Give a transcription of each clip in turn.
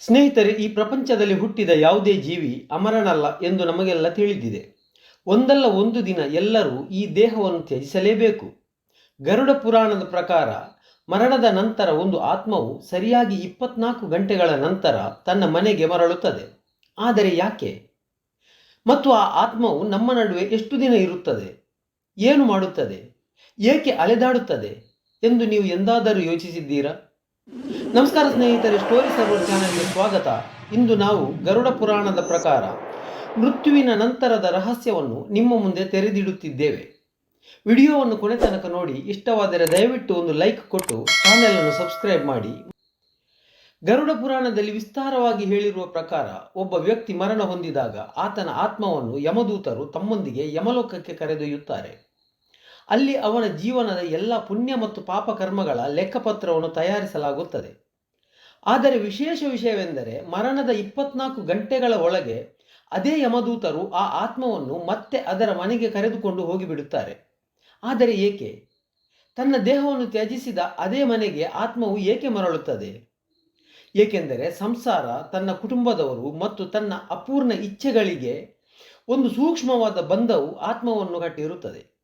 ಸ್ನೇಹಿತರೆ, ಈ ಪ್ರಪಂಚದಲ್ಲಿ ಹುಟ್ಟಿದ ಯಾವುದೇ ಜೀವಿ ಅಮರನಲ್ಲ ಎಂದು ನಮಗೆಲ್ಲ ತಿಳಿದಿದೆ. ಒಂದಲ್ಲ ಒಂದು ದಿನ ಎಲ್ಲರೂ ಈ ದೇಹವನ್ನು ತ್ಯಜಿಸಲೇಬೇಕು. ಗರುಡ ಪುರಾಣದ ಪ್ರಕಾರ ಮರಣದ ನಂತರ ಒಂದು ಆತ್ಮವು ಸರಿಯಾಗಿ ಇಪ್ಪತ್ನಾಲ್ಕು ಗಂಟೆಗಳ ನಂತರ ತನ್ನ ಮನೆಗೆ ಮರಳುತ್ತದೆ. ಆದರೆ ಯಾಕೆ? ಮತ್ತು ಆ ಆತ್ಮವು ನಮ್ಮ ನಡುವೆ ಎಷ್ಟು ದಿನ ಇರುತ್ತದೆ? ಏನು ಮಾಡುತ್ತದೆ? ಏಕೆ ಅಲೆದಾಡುತ್ತದೆ? ಎಂದು ನೀವು ಎಂದಾದರೂ ಯೋಚಿಸಿದ್ದೀರಾ? ನಮಸ್ಕಾರ ಸ್ನೇಹಿತರೆ, ಸ್ಟೋರಿ ಸರ್ವರ್ ಚಾನೆಲ್ಗೆ ಸ್ವಾಗತ. ಇಂದು ನಾವು ಗರುಡ ಪುರಾಣದ ಪ್ರಕಾರ ಮೃತ್ಯುವಿನ ನಂತರದ ರಹಸ್ಯವನ್ನು ನಿಮ್ಮ ಮುಂದೆ ತೆರೆದಿಡುತ್ತಿದ್ದೇವೆ. ವಿಡಿಯೋವನ್ನು ಕೊನೆ ತನಕ ನೋಡಿ, ಇಷ್ಟವಾದರೆ ದಯವಿಟ್ಟು ಒಂದು ಲೈಕ್ ಕೊಟ್ಟು ಚಾನೆಲ್ ಸಬ್ಸ್ಕ್ರೈಬ್ ಮಾಡಿ. ಗರುಡ ಪುರಾಣದಲ್ಲಿ ವಿಸ್ತಾರವಾಗಿ ಹೇಳಿರುವ ಪ್ರಕಾರ, ಒಬ್ಬ ವ್ಯಕ್ತಿ ಮರಣ ಹೊಂದಿದಾಗ ಆತನ ಆತ್ಮವನ್ನು ಯಮದೂತರು ತಮ್ಮೊಂದಿಗೆ ಯಮಲೋಕಕ್ಕೆ ಕರೆದೊಯ್ಯುತ್ತಾರೆ. ಅಲ್ಲಿ ಅವನ ಜೀವನದ ಎಲ್ಲ ಪುಣ್ಯ ಮತ್ತು ಪಾಪ ಕರ್ಮಗಳ ಲೆಕ್ಕಪತ್ರವನ್ನು ತಯಾರಿಸಲಾಗುತ್ತದೆ. ಆದರೆ ವಿಶೇಷ ವಿಷಯವೆಂದರೆ ಮರಣದ ಇಪ್ಪತ್ನಾಲ್ಕು ಗಂಟೆಗಳ ಒಳಗೆ ಅದೇ ಯಮದೂತರು ಆ ಆತ್ಮವನ್ನು ಮತ್ತೆ ಅದರ ಮನೆಗೆ ಕರೆದುಕೊಂಡು ಹೋಗಿಬಿಡುತ್ತಾರೆ. ಆದರೆ ಏಕೆ? ತನ್ನ ದೇಹವನ್ನು ತ್ಯಜಿಸಿದ ಅದೇ ಮನೆಗೆ ಆತ್ಮವು ಏಕೆ ಮರಳುತ್ತದೆ? ಏಕೆಂದರೆ ಸಂಸಾರ ತನ್ನ ಕುಟುಂಬದವರು ಮತ್ತು ತನ್ನ ಅಪೂರ್ಣ ಇಚ್ಛೆಗಳಿಗೆ ಒಂದು ಸೂಕ್ಷ್ಮವಾದ ಬಂಧವು ಆತ್ಮವನ್ನು ಕಟ್ಟಿರುತ್ತದೆ.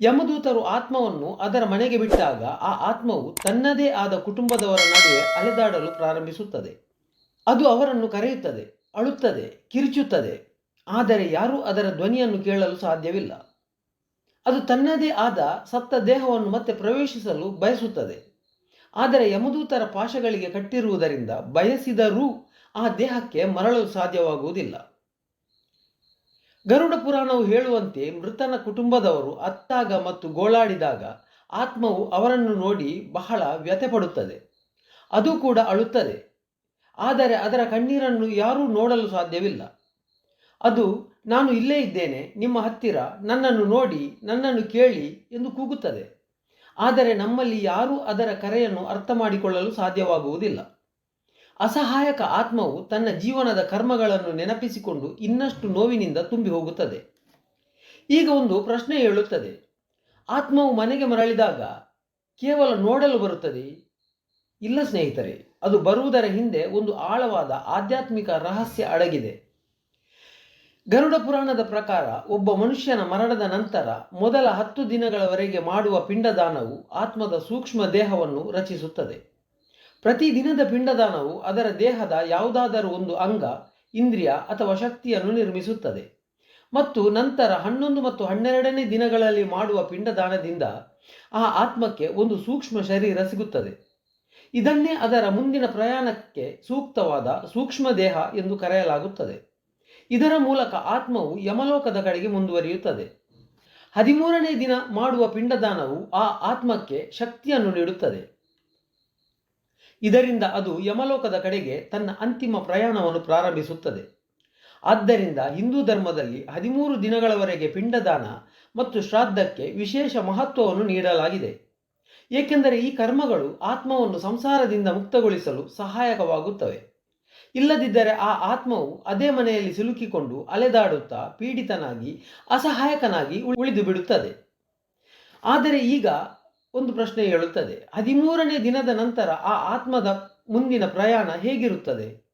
ಯಮದೂತರು ಆತ್ಮವನ್ನು ಅದರ ಮನೆಗೆ ಬಿಟ್ಟಾಗ ಆ ಆತ್ಮವು ತನ್ನದೇ ಆದ ಕುಟುಂಬದವರ ನಡುವೆ ಅಲೆದಾಡಲು ಪ್ರಾರಂಭಿಸುತ್ತದೆ. ಅದು ಅವರನ್ನು ಕರೆಯುತ್ತದೆ, ಅಳುತ್ತದೆ, ಕಿರುಚುತ್ತದೆ. ಆದರೆ ಯಾರೂ ಅದರ ಧ್ವನಿಯನ್ನು ಕೇಳಲು ಸಾಧ್ಯವಿಲ್ಲ. ಅದು ತನ್ನದೇ ಆದ ಸತ್ತ ದೇಹವನ್ನು ಮತ್ತೆ ಪ್ರವೇಶಿಸಲು ಬಯಸುತ್ತದೆ. ಆದರೆ ಯಮದೂತರ ಪಾಶಗಳಿಗೆ ಕಟ್ಟಿರುವುದರಿಂದ ಬಯಸಿದರೂ ಆ ದೇಹಕ್ಕೆ ಮರಳಲು ಸಾಧ್ಯವಾಗುವುದಿಲ್ಲ. ಗರುಡ ಪುರಾಣವು ಹೇಳುವಂತೆ ಮೃತನ ಕುಟುಂಬದವರು ಅತ್ತಾಗ ಮತ್ತು ಗೋಳಾಡಿದಾಗ ಆತ್ಮವು ಅವರನ್ನು ನೋಡಿ ಬಹಳ ವ್ಯಥೆಪಡುತ್ತದೆ. ಅದು ಕೂಡ ಅಳುತ್ತದೆ. ಆದರೆ ಅದರ ಕಣ್ಣೀರನ್ನು ಯಾರೂ ನೋಡಲು ಸಾಧ್ಯವಿಲ್ಲ. ಅದು, ನಾನು ಇಲ್ಲೇ ಇದ್ದೇನೆ, ನಿಮ್ಮ ಹತ್ತಿರ, ನನ್ನನ್ನು ನೋಡಿ, ನನ್ನನ್ನು ಕೇಳಿ ಎಂದು ಕೂಗುತ್ತದೆ. ಆದರೆ ನಮ್ಮಲ್ಲಿ ಯಾರೂ ಅದರ ಕರೆಯನ್ನು ಅರ್ಥ ಮಾಡಿಕೊಳ್ಳಲು ಸಾಧ್ಯವಾಗುವುದಿಲ್ಲ. ಅಸಹಾಯಕ ಆತ್ಮವು ತನ್ನ ಜೀವನದ ಕರ್ಮಗಳನ್ನು ನೆನಪಿಸಿಕೊಂಡು ಇನ್ನಷ್ಟು ನೋವಿನಿಂದ ತುಂಬಿ ಹೋಗುತ್ತದೆ. ಈಗ ಒಂದು ಪ್ರಶ್ನೆ ಹೇಳುತ್ತದೆ ಆತ್ಮವು ಮನೆಗೆ ಮರಳಿದಾಗ ಕೇವಲ ನೋಡಲು ಬರುತ್ತದೆ? ಇಲ್ಲ ಸ್ನೇಹಿತರೆ, ಅದು ಬರುವುದರ ಹಿಂದೆ ಒಂದು ಆಳವಾದ ಆಧ್ಯಾತ್ಮಿಕ ರಹಸ್ಯ ಅಡಗಿದೆ. ಗರುಡ ಪುರಾಣದ ಪ್ರಕಾರ ಒಬ್ಬ ಮನುಷ್ಯನ ಮರಣದ ನಂತರ ಮೊದಲ ಹತ್ತು ದಿನಗಳವರೆಗೆ ಮಾಡುವ ಪಿಂಡದಾನವು ಆತ್ಮದ ಸೂಕ್ಷ್ಮ ದೇಹವನ್ನು ರಚಿಸುತ್ತದೆ. ಪ್ರತಿ ದಿನದ ಪಿಂಡದಾನವು ಅದರ ದೇಹದ ಯಾವುದಾದರೂ ಒಂದು ಅಂಗ, ಇಂದ್ರಿಯ ಅಥವಾ ಶಕ್ತಿಯನ್ನು ನಿರ್ಮಿಸುತ್ತದೆ. ಮತ್ತು ನಂತರ ಹನ್ನೊಂದು ಮತ್ತು ಹನ್ನೆರಡನೇ ದಿನಗಳಲ್ಲಿ ಮಾಡುವ ಪಿಂಡದಾನದಿಂದ ಆ ಆತ್ಮಕ್ಕೆ ಒಂದು ಸೂಕ್ಷ್ಮ ಶರೀರ ಸಿಗುತ್ತದೆ. ಇದನ್ನೇ ಅದರ ಮುಂದಿನ ಪ್ರಯಾಣಕ್ಕೆ ಸೂಕ್ತವಾದ ಸೂಕ್ಷ್ಮ ದೇಹ ಎಂದು ಕರೆಯಲಾಗುತ್ತದೆ. ಇದರ ಮೂಲಕ ಆತ್ಮವು ಯಮಲೋಕದ ಕಡೆಗೆ ಮುಂದುವರಿಯುತ್ತದೆ. ಹದಿಮೂರನೇ ದಿನ ಮಾಡುವ ಪಿಂಡದಾನವು ಆ ಆತ್ಮಕ್ಕೆ ಶಕ್ತಿಯನ್ನು ನೀಡುತ್ತದೆ. ಇದರಿಂದ ಅದು ಯಮಲೋಕದ ಕಡೆಗೆ ತನ್ನ ಅಂತಿಮ ಪ್ರಯಾಣವನ್ನು ಪ್ರಾರಂಭಿಸುತ್ತದೆ. ಆದ್ದರಿಂದ ಹಿಂದೂ ಧರ್ಮದಲ್ಲಿ ಹದಿಮೂರು ದಿನಗಳವರೆಗೆ ಪಿಂಡದಾನ ಮತ್ತು ಶ್ರಾದ್ದಕ್ಕೆ ವಿಶೇಷ ಮಹತ್ವವನ್ನು ನೀಡಲಾಗಿದೆ. ಏಕೆಂದರೆ ಈ ಕರ್ಮಗಳು ಆತ್ಮವನ್ನು ಸಂಸಾರದಿಂದ ಮುಕ್ತಗೊಳಿಸಲು ಸಹಾಯಕವಾಗುತ್ತವೆ. ಇಲ್ಲದಿದ್ದರೆ ಆ ಆತ್ಮವು ಅದೇ ಮನೆಯಲ್ಲಿ ಸಿಲುಕಿಕೊಂಡು ಅಲೆದಾಡುತ್ತಾ ಪೀಡಿತನಾಗಿ, ಅಸಹಾಯಕನಾಗಿ ಉಳಿದು ಬಿಡುತ್ತದೆ. ಆದರೆ ಈಗ ಒಂದು ಪ್ರಶ್ನೆ ಹೇಳುತ್ತದೆ. ಹದಿಮೂರನೇ ದಿನದ ನಂತರ ಆ ಆತ್ಮದ ಮುಂದಿನ ಪ್ರಯಾಣ ಹೇಗಿರುತ್ತದೆ?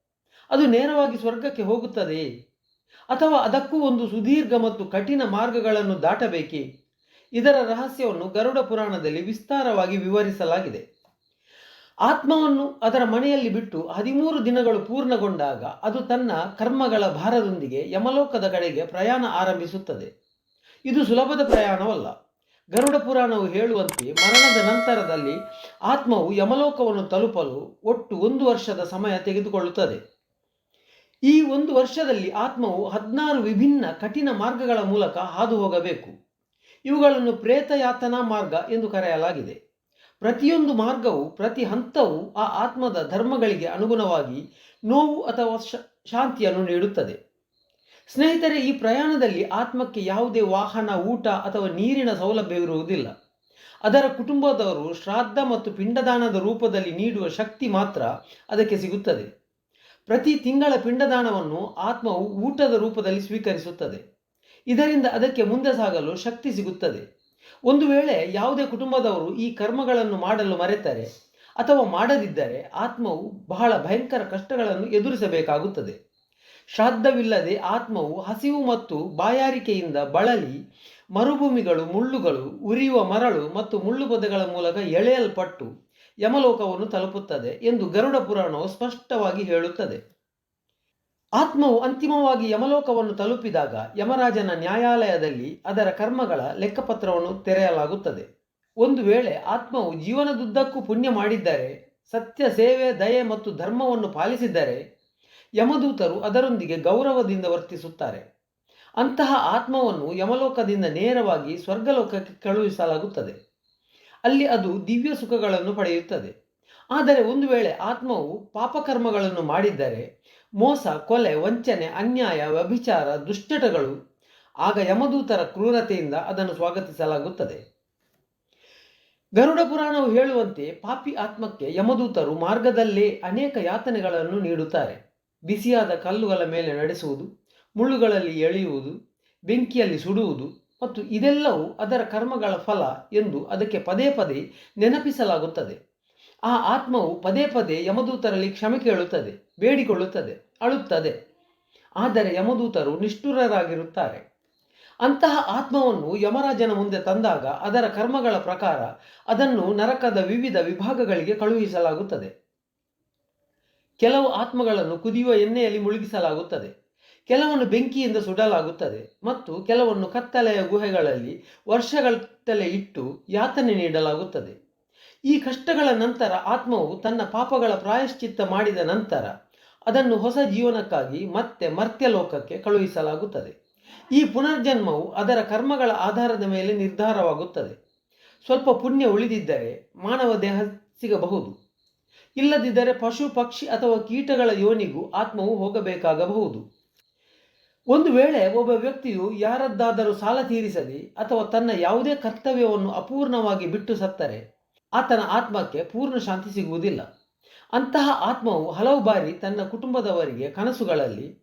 ಅದು ನೇರವಾಗಿ ಸ್ವರ್ಗಕ್ಕೆ ಹೋಗುತ್ತದೆ? ಅಥವಾ ಅದಕ್ಕೂ ಒಂದು ಸುದೀರ್ಘ ಮತ್ತು ಕಠಿಣ ಮಾರ್ಗಗಳನ್ನು ದಾಟಬೇಕೇ? ಇದರ ರಹಸ್ಯವನ್ನು ಗರುಡ ಪುರಾಣದಲ್ಲಿ ವಿಸ್ತಾರವಾಗಿ ವಿವರಿಸಲಾಗಿದೆ. ಆತ್ಮವನ್ನು ಅದರ ಮನೆಯಲ್ಲಿ ಬಿಟ್ಟು ಹದಿಮೂರು ದಿನಗಳು ಪೂರ್ಣಗೊಂಡಾಗ ಅದು ತನ್ನ ಕರ್ಮಗಳ ಭಾರದೊಂದಿಗೆ ಯಮಲೋಕದ ಕಡೆಗೆ ಪ್ರಯಾಣ ಆರಂಭಿಸುತ್ತದೆ. ಇದು ಸುಲಭದ ಪ್ರಯಾಣವಲ್ಲ. ಗರುಡ ಪುರಾಣವು ಹೇಳುವಂತೆ ಮರಣದ ನಂತರದಲ್ಲಿ ಆತ್ಮವು ಯಮಲೋಕವನ್ನು ತಲುಪಲು ಒಟ್ಟು ಒಂದು ವರ್ಷದ ಸಮಯ ತೆಗೆದುಕೊಳ್ಳುತ್ತದೆ. ಈ ಒಂದು ವರ್ಷದಲ್ಲಿ ಆತ್ಮವು ಹದಿನಾರು ವಿಭಿನ್ನ ಕಠಿಣ ಮಾರ್ಗಗಳ ಮೂಲಕ ಹಾದು ಹೋಗಬೇಕು ಇವುಗಳನ್ನು ಪ್ರೇತಯಾತನಾ ಮಾರ್ಗ ಎಂದು ಕರೆಯಲಾಗಿದೆ. ಪ್ರತಿಯೊಂದು ಮಾರ್ಗವು, ಪ್ರತಿ ಹಂತವು ಆ ಆತ್ಮದ ಧರ್ಮಗಳಿಗೆ ಅನುಗುಣವಾಗಿ ನೋವು ಅಥವಾ ಶಾಂತಿಯನ್ನು ನೀಡುತ್ತದೆ. ಸ್ನೇಹಿತರೆ, ಈ ಪ್ರಯಾಣದಲ್ಲಿ ಆತ್ಮಕ್ಕೆ ಯಾವುದೇ ವಾಹನ, ಊಟ ಅಥವಾ ನೀರಿನ ಸೌಲಭ್ಯವಿರುವುದಿಲ್ಲ ಅದರ ಕುಟುಂಬದವರು ಶ್ರಾದ್ದ ಮತ್ತು ಪಿಂಡದಾನದ ರೂಪದಲ್ಲಿ ನೀಡುವ ಶಕ್ತಿ ಮಾತ್ರ ಅದಕ್ಕೆ ಸಿಗುತ್ತದೆ. ಪ್ರತಿ ತಿಂಗಳ ಪಿಂಡದಾನವನ್ನು ಆತ್ಮವು ಊಟದ ರೂಪದಲ್ಲಿ ಸ್ವೀಕರಿಸುತ್ತದೆ. ಇದರಿಂದ ಅದಕ್ಕೆ ಮುಂದೆ ಸಾಗಲು ಶಕ್ತಿ ಸಿಗುತ್ತದೆ. ಒಂದು ವೇಳೆ ಯಾವುದೇ ಕುಟುಂಬದವರು ಈ ಕರ್ಮಗಳನ್ನು ಮಾಡಲು ಮರೆತರೆ ಅಥವಾ ಮಾಡದಿದ್ದರೆ ಆತ್ಮವು ಬಹಳ ಭಯಂಕರ ಕಷ್ಟಗಳನ್ನು ಎದುರಿಸಬೇಕಾಗುತ್ತದೆ. ಶ್ರಾದ್ದವಿಲ್ಲದೆ ಆತ್ಮವು ಹಸಿವು ಮತ್ತು ಬಾಯಾರಿಕೆಯಿಂದ ಬಳಲಿ, ಮರುಭೂಮಿಗಳು, ಮುಳ್ಳುಗಳು, ಉರಿಯುವ ಮರಳು ಮತ್ತು ಮುಳ್ಳು ಪೊದೆಗಳ ಮೂಲಕ ಎಳೆಯಲ್ಪಟ್ಟು ಯಮಲೋಕವನ್ನು ತಲುಪುತ್ತದೆ ಎಂದು ಗರುಡ ಪುರಾಣವು ಸ್ಪಷ್ಟವಾಗಿ ಹೇಳುತ್ತದೆ. ಆತ್ಮವು ಅಂತಿಮವಾಗಿ ಯಮಲೋಕವನ್ನು ತಲುಪಿದಾಗ ಯಮರಾಜನ ನ್ಯಾಯಾಲಯದಲ್ಲಿ ಅದರ ಕರ್ಮಗಳ ಲೆಕ್ಕಪತ್ರವನ್ನು ತೆರೆಯಲಾಗುತ್ತದೆ. ಒಂದು ವೇಳೆ ಆತ್ಮವು ಜೀವನದುದ್ದಕ್ಕೂ ಪುಣ್ಯ ಮಾಡಿದ್ದರೆ, ಸತ್ಯ ಸೇವೆ, ದಯೆ ಮತ್ತು ಧರ್ಮವನ್ನು ಪಾಲಿಸಿದ್ದರೆ ಯಮದೂತರು ಅದರೊಂದಿಗೆ ಗೌರವದಿಂದ ವರ್ತಿಸುತ್ತಾರೆ. ಅಂತಹ ಆತ್ಮವನ್ನು ಯಮಲೋಕದಿಂದ ನೇರವಾಗಿ ಸ್ವರ್ಗಲೋಕಕ್ಕೆ ಕಳುಹಿಸಲಾಗುತ್ತದೆ. ಅಲ್ಲಿ ಅದು ದಿವ್ಯ ಸುಖಗಳನ್ನು ಪಡೆಯುತ್ತದೆ. ಆದರೆ ಒಂದು ವೇಳೆ ಆತ್ಮವು ಪಾಪಕರ್ಮಗಳನ್ನು ಮಾಡಿದ್ದರೆ, ಮೋಸ, ಕೊಲೆ, ವಂಚನೆ, ಅನ್ಯಾಯ, ವ್ಯಭಿಚಾರ, ದುಶ್ಚಟಗಳು, ಆಗ ಯಮದೂತರ ಕ್ರೂರತೆಯಿಂದ ಅದನ್ನು ಸ್ವಾಗತಿಸಲಾಗುತ್ತದೆ. ಗರುಡ ಪುರಾಣವು ಹೇಳುವಂತೆ ಪಾಪಿ ಆತ್ಮಕ್ಕೆ ಯಮದೂತರು ಮಾರ್ಗದಲ್ಲೇ ಅನೇಕ ಯಾತನೆಗಳನ್ನು ನೀಡುತ್ತಾರೆ. ಬಿಸಿಯಾದ ಕಲ್ಲುಗಳ ಮೇಲೆ ನಡೆಸುವುದು, ಮುಳ್ಳುಗಳಲ್ಲಿ ಎಳೆಯುವುದು, ಬೆಂಕಿಯಲ್ಲಿ ಸುಡುವುದು ಮತ್ತು ಇದೆಲ್ಲವೂ ಅದರ ಕರ್ಮಗಳ ಫಲ ಎಂದು ಅದಕ್ಕೆ ಪದೇ ಪದೇ ನೆನಪಿಸಲಾಗುತ್ತದೆ. ಆ ಆತ್ಮವು ಪದೇ ಪದೇ ಯಮದೂತರಲ್ಲಿ ಕ್ಷಮೆ ಕೇಳುತ್ತದೆ, ಬೇಡಿಕೊಳ್ಳುತ್ತದೆ, ಅಳುತ್ತದೆ. ಆದರೆ ಯಮದೂತರು ನಿಷ್ಠುರರಾಗಿರುತ್ತಾರೆ. ಅಂತಹ ಆತ್ಮವನ್ನು ಯಮರಾಜನ ಮುಂದೆ ತಂದಾಗ ಅದರ ಕರ್ಮಗಳ ಪ್ರಕಾರ ಅದನ್ನು ನರಕದ ವಿವಿಧ ವಿಭಾಗಗಳಿಗೆ ಕಳುಹಿಸಲಾಗುತ್ತದೆ. ಕೆಲವು ಆತ್ಮಗಳನ್ನು ಕುದಿಯುವ ಎಣ್ಣೆಯಲ್ಲಿ ಮುಳುಗಿಸಲಾಗುತ್ತದೆ. ಕೆಲವನ್ನು ಬೆಂಕಿಯಿಂದ ಸುಡಲಾಗುತ್ತದೆ ಮತ್ತು ಕೆಲವನ್ನು ಕತ್ತಲೆಯ ಗುಹೆಗಳಲ್ಲಿ ವರ್ಷಗಟ್ಟಲೆ ಇಟ್ಟು ಯಾತನೆ ನೀಡಲಾಗುತ್ತದೆ. ಈ ಕಷ್ಟಗಳ ನಂತರ ಆತ್ಮವು ತನ್ನ ಪಾಪಗಳ ಪ್ರಾಯಶ್ಚಿತ್ತ ಮಾಡಿದ ನಂತರ ಅದನ್ನು ಹೊಸ ಜೀವನಕ್ಕಾಗಿ ಮತ್ತೆ ಮರ್ತ್ಯಲೋಕಕ್ಕೆ ಕಳುಹಿಸಲಾಗುತ್ತದೆ. ಈ ಪುನರ್ಜನ್ಮವು ಅದರ ಕರ್ಮಗಳ ಆಧಾರದ ಮೇಲೆ ನಿರ್ಧಾರವಾಗುತ್ತದೆ. ಸ್ವಲ್ಪ ಪುಣ್ಯ ಉಳಿದಿದ್ದರೆ ಮಾನವ ದೇಹ ಸಿಗಬಹುದು. ಇಲ್ಲದಿದ್ದರೆ ಪಶು, ಪಕ್ಷಿ ಅಥವಾ ಕೀಟಗಳ ಯೋನಿಗೂ ಆತ್ಮವು ಹೋಗಬೇಕಾಗಬಹುದು. ಒಂದು ವೇಳೆ ಒಬ್ಬ ವ್ಯಕ್ತಿಯು ಯಾರದ್ದಾದರೂ ಸಾಲ ತೀರಿಸದೆ ಅಥವಾ ತನ್ನ ಯಾವುದೇ ಕರ್ತವ್ಯವನ್ನು ಅಪೂರ್ಣವಾಗಿ ಬಿಟ್ಟು ಸತ್ತರೆ, ಆತನ ಆತ್ಮಕ್ಕೆ ಪೂರ್ಣ ಶಾಂತಿ ಸಿಗುವುದಿಲ್ಲ. ಅಂತಹ ಆತ್ಮವು ಹಲವು ಬಾರಿ ತನ್ನ ಕುಟುಂಬದವರಿಗೆ ಕನಸುಗಳಲ್ಲಿ,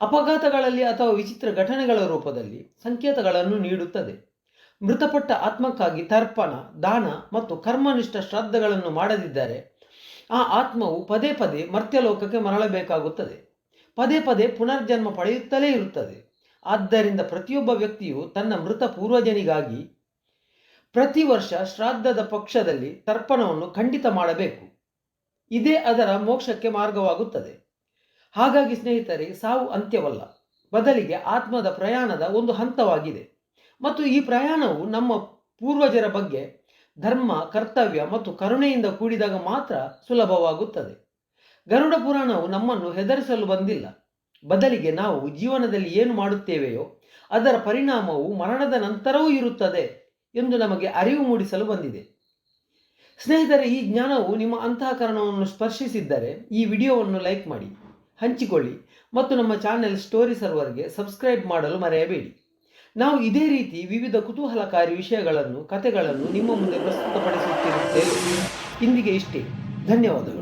ಅಪಘಾತಗಳಲ್ಲಿ ಅಥವಾ ವಿಚಿತ್ರ ಘಟನೆಗಳ ರೂಪದಲ್ಲಿ ಸಂಕೇತಗಳನ್ನು ನೀಡುತ್ತದೆ. ಮೃತಪಟ್ಟ ಆತ್ಮಕ್ಕಾಗಿ ತರ್ಪಣ, ದಾನ ಮತ್ತು ಕರ್ಮನಿಷ್ಠ ಶ್ರಾದ್ದಗಳನ್ನು ಮಾಡದಿದ್ದರೆ ಆ ಆತ್ಮವು ಪದೇ ಪದೇ ಮರ್ತ್ಯಲೋಕಕ್ಕೆ ಮರಳಬೇಕಾಗುತ್ತದೆ. ಪದೇ ಪದೇ ಪುನರ್ಜನ್ಮ ಪಡೆಯುತ್ತಲೇ ಇರುತ್ತದೆ. ಆದ್ದರಿಂದ ಪ್ರತಿಯೊಬ್ಬ ವ್ಯಕ್ತಿಯು ತನ್ನ ಮೃತ ಪೂರ್ವಜನಿಗಾಗಿ ಪ್ರತಿ ವರ್ಷ ಶ್ರಾದ್ದದ ಪಕ್ಷದಲ್ಲಿ ತರ್ಪಣವನ್ನು ಖಂಡಿತ ಮಾಡಬೇಕು. ಇದೇ ಅದರ ಮೋಕ್ಷಕ್ಕೆ ಮಾರ್ಗವಾಗುತ್ತದೆ. ಹಾಗಾಗಿ ಸ್ನೇಹಿತರೆ, ಸಾವು ಅಂತ್ಯವಲ್ಲ. ಬದಲಿಗೆ ಆತ್ಮದ ಪ್ರಯಾಣದ ಒಂದು ಹಂತವಾಗಿದೆ. ಮತ್ತು ಈ ಪ್ರಯಾಣವು ನಮ್ಮ ಪೂರ್ವಜರ ಬಗ್ಗೆ ಧರ್ಮ, ಕರ್ತವ್ಯ ಮತ್ತು ಕರುಣೆಯಿಂದ ಕೂಡಿದಾಗ ಮಾತ್ರ ಸುಲಭವಾಗುತ್ತದೆ. ಗರುಡ ಪುರಾಣವು ನಮ್ಮನ್ನು ಹೆದರಿಸಲು ಬಂದಿಲ್ಲ. ಬದಲಿಗೆ ನಾವು ಜೀವನದಲ್ಲಿ ಏನು ಮಾಡುತ್ತೇವೆಯೋ, ಅದರ ಪರಿಣಾಮವು ಮರಣದ ನಂತರವೂ ಇರುತ್ತದೆ ಎಂದು ನಮಗೆ ಅರಿವು ಮೂಡಿಸಲು ಬಂದಿದೆ. ಸ್ನೇಹಿತರೆ, ಈ ಜ್ಞಾನವು ನಿಮ್ಮ ಅಂತಃಕರಣವನ್ನು ಸ್ಪರ್ಶಿಸಿದ್ದರೆ ಈ ವಿಡಿಯೋವನ್ನು ಲೈಕ್ ಮಾಡಿ, ಹಂಚಿಕೊಳ್ಳಿ ಮತ್ತು ನಮ್ಮ ಚಾನೆಲ್ ಸ್ಟೋರಿ ಸರ್ವರ್ಗೆ ಸಬ್ಸ್ಕ್ರೈಬ್ ಮಾಡಲು ಮರೆಯಬೇಡಿ. ನಾವು ಇದೇ ರೀತಿ ವಿವಿಧ ಕುತೂಹಲಕಾರಿ ವಿಷಯಗಳನ್ನು ಕಥೆಗಳನ್ನು ನಿಮ್ಮ ಮುಂದೆ ಪ್ರಸ್ತುತಪಡಿಸುತ್ತಿರುತ್ತೇವೆ. ಇಂದಿಗೆ ಇಷ್ಟೇ. ಧನ್ಯವಾದಗಳು.